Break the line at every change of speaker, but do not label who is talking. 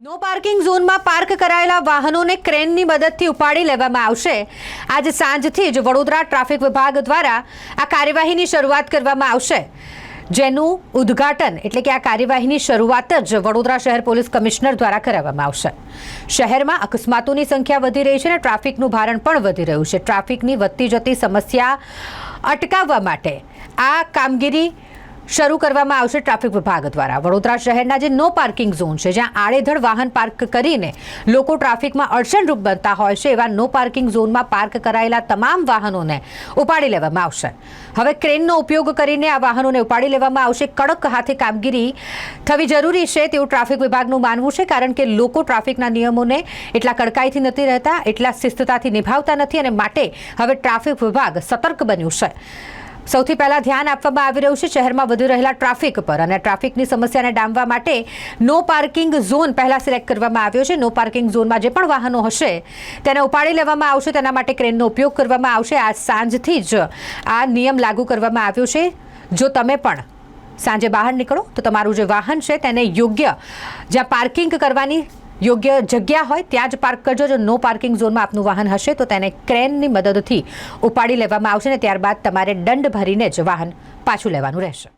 No parking ઝોનમાં park કરાયેલા વાહનોને ક્રેનની મદદથી ઉપાડી લેવામાં આવશે. આજે સાંજથી જ વડોદરા ટ્રાફિક વિભાગ દ્વારા આ કાર્યવાહીની શરૂઆત કરવામાં આવશે. જેનું ઉદ્ઘાટન એટલે કે આ કાર્યવાહીની શરૂઆત જ વડોદરા શહેર પોલીસ કમિશનર દ્વારા કરાવવામાં આવશે. શહેરમાં અકસ્માતોની સંખ્યા વધી રહી છે અને ટ્રાફિકનું ભારણ પણ વધી રહ્યું છે. ટ્રાફિકની વધતી જતી સમસ્યા અટકાવવા માટે આ કામગીરી શરૂ કરવામાં આવશે ટ્રાફિક વિભાગ દ્વારા. વડોદરા શહેરના જે નો પાર્કિંગ ઝોન છે, જ્યાં આડેધડ વાહન પાર્ક કરીને લોકો ટ્રાફિકમાં અડચણરૂપ બનતા હોય છે, એવા નો પાર્કિંગ ઝોનમાં પાર્ક કરાયેલા તમામ વાહનોને ઉપાડી લેવામાં આવશે. હવે ક્રેનનો ઉપયોગ કરીને આ વાહનોને ઉપાડી લેવામાં આવશે. કડક હાથે કામગીરી થવી જરૂરી છે તેવું ટ્રાફિક વિભાગનું માનવું છે, કારણ કે લોકો ટ્રાફિકના નિયમોને એટલા કડકાઈથી નથી રહેતા, એટલા શિસ્તતાથી નિભાવતા નથી અને માટે હવે ટ્રાફિક વિભાગ સતર્ક બન્યું છે. સૌથી પહેલાં ધ્યાન આપવામાં આવી રહ્યું છે શહેરમાં વધી રહેલા ટ્રાફિક પર અને ટ્રાફિકની સમસ્યાને ડામવા માટે નો પાર્કિંગ ઝોન પહેલાં સિલેક્ટ કરવામાં આવ્યો છે. નો પાર્કિંગ ઝોનમાં જે પણ વાહનો હશે તેને ઉપાડી લેવામાં આવશે. તેના માટે ક્રેનનો ઉપયોગ કરવામાં આવશે. આજ સાંજથી જ આ નિયમ લાગુ કરવામાં આવ્યો છે. જો તમે પણ સાંજે બહાર નીકળો તો તમારું જે વાહન છે તેને યોગ્ય જ્યાં પાર્કિંગ કરવાની યોગ્ય જગ્યા હોય ત્યાં જ પાર્ક કરજો. જો નો પાર્કિંગ ઝોનમાં આપનું વાહન હશે, તો તેને ક્રેનની મદદથી ઉપાડી લેવામાં આવશે ને ત્યારબાદ તમારે દંડ ભરીને જ વાહન પાછું લેવાનું રહેશે.